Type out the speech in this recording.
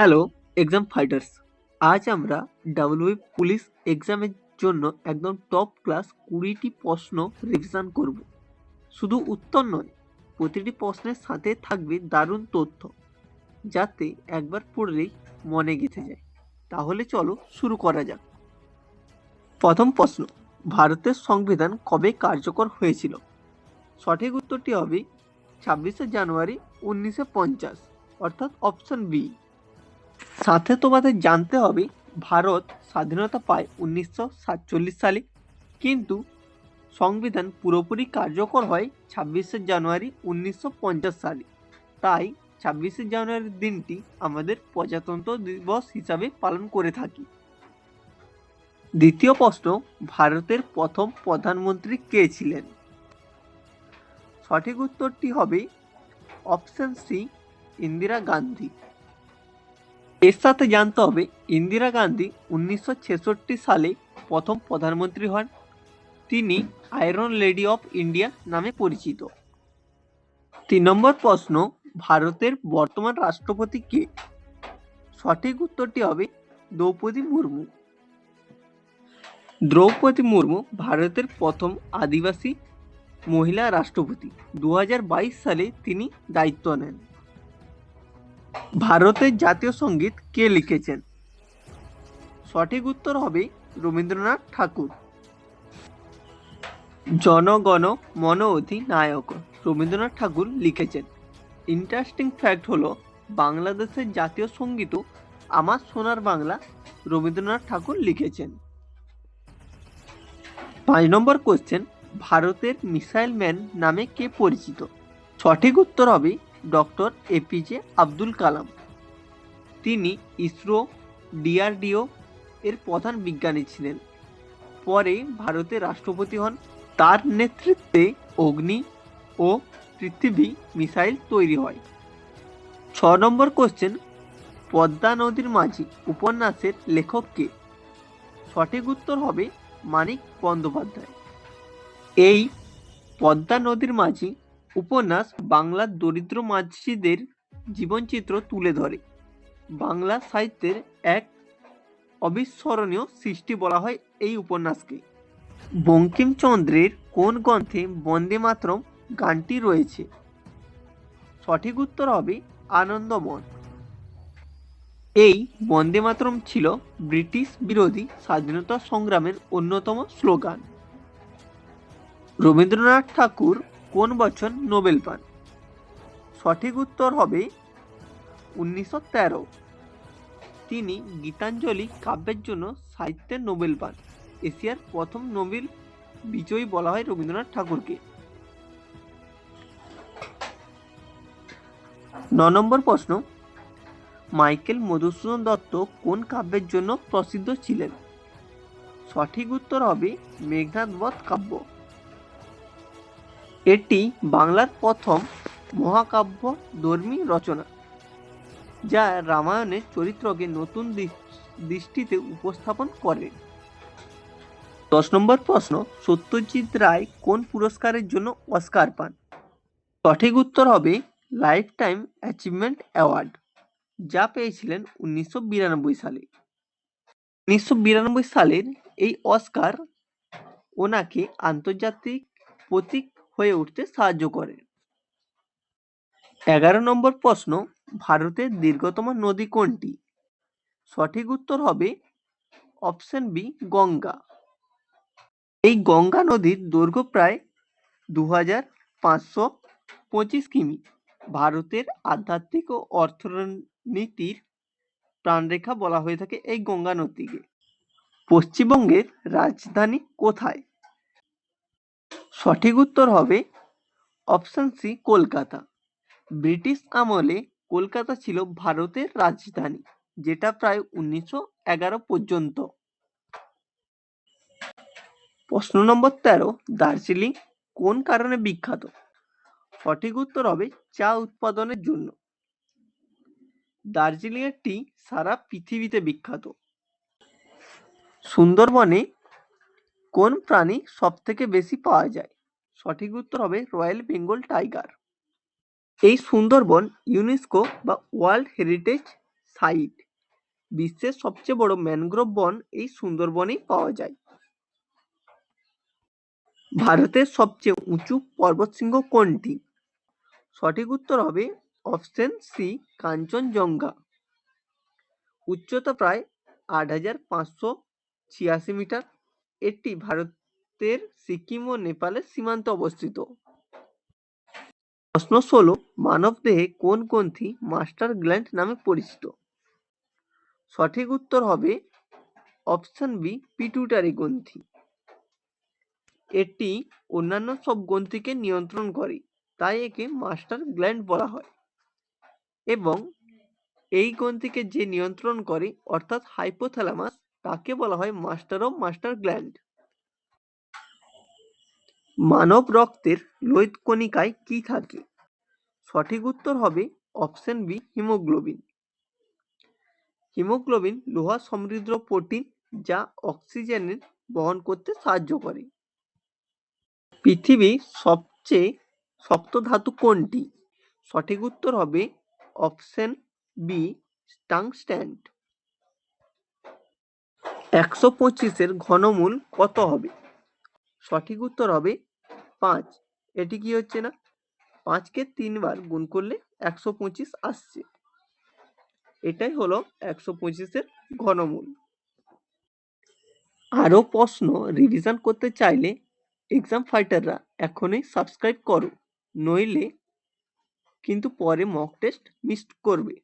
Hello exam fighters আজ আমরা WB police এক্সামের জন্য একদম টপ ক্লাস কুড়িটি প্রশ্ন রিভিশন করব। শুধু উত্তর নয়, প্রতিটি প্রশ্নের সাথে থাকবে দারুণ তথ্য, যাতে একবার পড়লেই মনে গেঁথে যায়। তাহলে চলো শুরু করা যাক। প্রথম প্রশ্ন, ভারতের সংবিধান কবে কার্যকর হয়েছিল? সঠিক উত্তরটি হবে ছাব্বিশে জানুয়ারি উনিশশো পঞ্চাশ, অর্থাৎ অপশন বি সাথে তোমাদের জানতে হবে, ভারত স্বাধীনতা পায় উনিশশো সাতচল্লিশ সালে। কিন্তু সংবিধান পুরোপুরি কার্যকর হয় ছাব্বিশে জানুয়ারি উনিশশো পঞ্চাশ সালে। তাই ছাব্বিশে জানুয়ারির দিনটি আমাদের প্রজাতন্ত্র দিবস হিসাবে পালন করে থাকি। দ্বিতীয় প্রশ্ন, ভারতের প্রথম প্রধানমন্ত্রী কে ছিলেন? সঠিক উত্তরটি হবে অপশন সি, ইন্দিরা গান্ধী। এর সাথে জানতে হবে, ইন্দিরা গান্ধী উনিশশো ছেষট্টি সালে প্রথম প্রধানমন্ত্রী হন। তিনি আয়রন লেডি অফ ইন্ডিয়া নামে পরিচিত। তিন নম্বর প্রশ্ন, ভারতের বর্তমান রাষ্ট্রপতি কে? সঠিক উত্তরটি হবে দ্রৌপদী মুর্মু। দ্রৌপদী মুর্মু ভারতের প্রথম আদিবাসী মহিলা রাষ্ট্রপতি। দু হাজার বাইশ সালে তিনি দায়িত্ব নেন। ভারতের জাতীয় সংগীত কে লিখেছেন? সঠিক উত্তর হবে রবীন্দ্রনাথ ঠাকুর। জনগণ মন অধিনায়ক রবীন্দ্রনাথ ঠাকুর লিখেছেন। ইন্টারেস্টিং ফ্যাক্ট হলো, বাংলাদেশের জাতীয় সঙ্গীতও আমার সোনার বাংলা রবীন্দ্রনাথ ঠাকুর লিখেছেন। পাঁচ নম্বর কোশ্চেন ভারতের মিসাইল ম্যান নামে কে পরিচিত? সঠিক উত্তর হবে ডক্টর এপিজে আব্দুল কালাম। তিনি ইসরো, ডিআরডিও এর প্রধান বিজ্ঞানী ছিলেন। পরে ভারতের রাষ্ট্রপতি হন। তার নেতৃত্বে অগ্নি ও পৃথিবী মিসাইল তৈরি হয়। ছ নম্বর কোশ্চেন পদ্মা নদীর মাঝি উপন্যাসের লেখক কে? সঠিক উত্তর হবে মানিক বন্দ্যোপাধ্যায়। এই পদ্মা নদীর মাঝি উপন্যাস বাংলার দরিদ্র মাঝিদের জীবনচিত্র তুলে ধরে। বাংলা সাহিত্যের এক অবিস্মরণীয় সৃষ্টি বলা হয় এই উপন্যাসকে। বঙ্কিমচন্দ্রের কোন গ্রন্থে বন্দে মাতরম গানটি রয়েছে? সঠিক উত্তর হবে আনন্দমন। এই বন্দে মাতরম ছিল ব্রিটিশ বিরোধী স্বাধীনতা সংগ্রামের অন্যতম স্লোগান। রবীন্দ্রনাথ ঠাকুর কোন বছর নোবেল পান? সঠিক উত্তর হবে উনিশশো তেরো। তিনি গীতাঞ্জলি কাব্যের জন্য সাহিত্যের নোবেল পান। এশিয়ার প্রথম নোবেল বিজয়ী বলা হয় রবীন্দ্রনাথ ঠাকুরকে। ন নম্বর প্রশ্ন, মাইকেল মধুসূদন দত্ত কোন কাব্যের জন্য প্রসিদ্ধ ছিলেন? সঠিক উত্তর হবে মেঘনাথ বধ কাব্য। এটি বাংলার প্রথম মহাকাব্য ধর্মী রচনা, যা রামায়ণের চরিত্রকে নতুন দৃষ্টিতে উপস্থাপন করে। দশ নম্বর প্রশ্ন, সত্যজিৎ রায় কোন পুরস্কারের জন্য অস্কার পান? সঠিক উত্তর হবে লাইফ টাইম অ্যাচিভমেন্ট অ্যাওয়ার্ড, যা পেয়েছিলেন উনিশশো বিরানব্বই সালে। উনিশশো বিরানব্বই সালের এই অস্কার ওনাকে আন্তর্জাতিক প্রতীক হয়ে উঠতে সাহায্য করে। এগারো নম্বর প্রশ্ন, ভারতের দীর্ঘতম নদী কোনটি? সঠিক উত্তর হবে অপশন বি, গঙ্গা। এই গঙ্গা নদীর দৈর্ঘ্য প্রায় দু হাজার পাঁচশো পঁচিশ কিমি। ভারতের আধ্যাত্মিক ও অর্থনীতির প্রাণরেখা বলা হয়ে থাকে এই গঙ্গা নদীকে। পশ্চিমবঙ্গের রাজধানী কোথায়? সঠিক উত্তর হবে অপশন সি কলকাতা। ব্রিটিশ আমলে কলকাতা ছিল ভারতের রাজধানী, যেটা প্রায় উনিশশো এগারো পর্যন্ত। প্রশ্ন নম্বর তেরো, দার্জিলিং কোন কারণে বিখ্যাত? সঠিক উত্তর হবে চা উৎপাদনের জন্য। দার্জিলিং এর টি সারা পৃথিবীতে বিখ্যাত। সুন্দরবনে কোন প্রাণী সব থেকে বেশি পাওয়া যায়? সঠিক উত্তর হবে রয়্যাল বেঙ্গল টাইগার। এই সুন্দরবন ইউনেস্কো বা ওয়ার্ল্ড হেরিটেজ সাইট, বিশ্বের সবচেয়ে বড় ম্যানগ্রোভ বন এই সুন্দরবনেই পাওয়া যায়। ভারতের সবচেয়ে উঁচু পর্বতশৃঙ্গ কোনটি? সঠিক উত্তর হবে অপশন সি, কাঞ্চনজঙ্ঘা। উচ্চতা প্রায় আট হাজার পাঁচশো ছিয়াশি মিটার। এটি ভারতের সিকিম ও নেপালের সীমান্তে অবস্থিত। প্রশ্ন ষোলো মানবদেহে কোন গ্রন্থি মাস্টার গ্ল্যান্ড নামে পরিচিত? সঠিক উত্তর হবে অপশন বি পিটুইটারি গ্রন্থি। এটি অন্যান্য সব গ্রন্থিকে নিয়ন্ত্রণ করে, তাই একে মাস্টার গ্ল্যান্ড বলা হয়। এবং এই গ্রন্থিকে যে নিয়ন্ত্রণ করে, অর্থাৎ হাইপোথ্যালামাস তাকে বলা হয়? Master of master gland. মানব রক্তের লোহিত কণিকায় কি থাকে? সঠিক উত্তর হবে অপশন বি, হিমোগ্লোবিন। হিমোগ্লোবিন লোহা সমৃদ্ধ প্রোটিন যা অক্সিজেনের বহন করতে সাহায্য করে। পৃথিবীর সবচেয়ে শক্ত ধাতু কোনটি? সঠিক উত্তর হবে অপশন বি টাংস্ট্যান্ড একশো পঁচিশের ঘনমূল কত হবে? সঠিক উত্তর হবে পাঁচ। এটি কি হচ্ছে না? পাঁচকে তিনবার গুণ করলে একশো পঁচিশ আসছে। এটাই হলো একশো পঁচিশের ঘনমূল। আরও প্রশ্ন রিভিশন করতে চাইলে এক্সাম ফাইটাররা এখনই সাবস্ক্রাইব করো, নইলে কিন্তু পরে মক টেস্ট মিস করবে।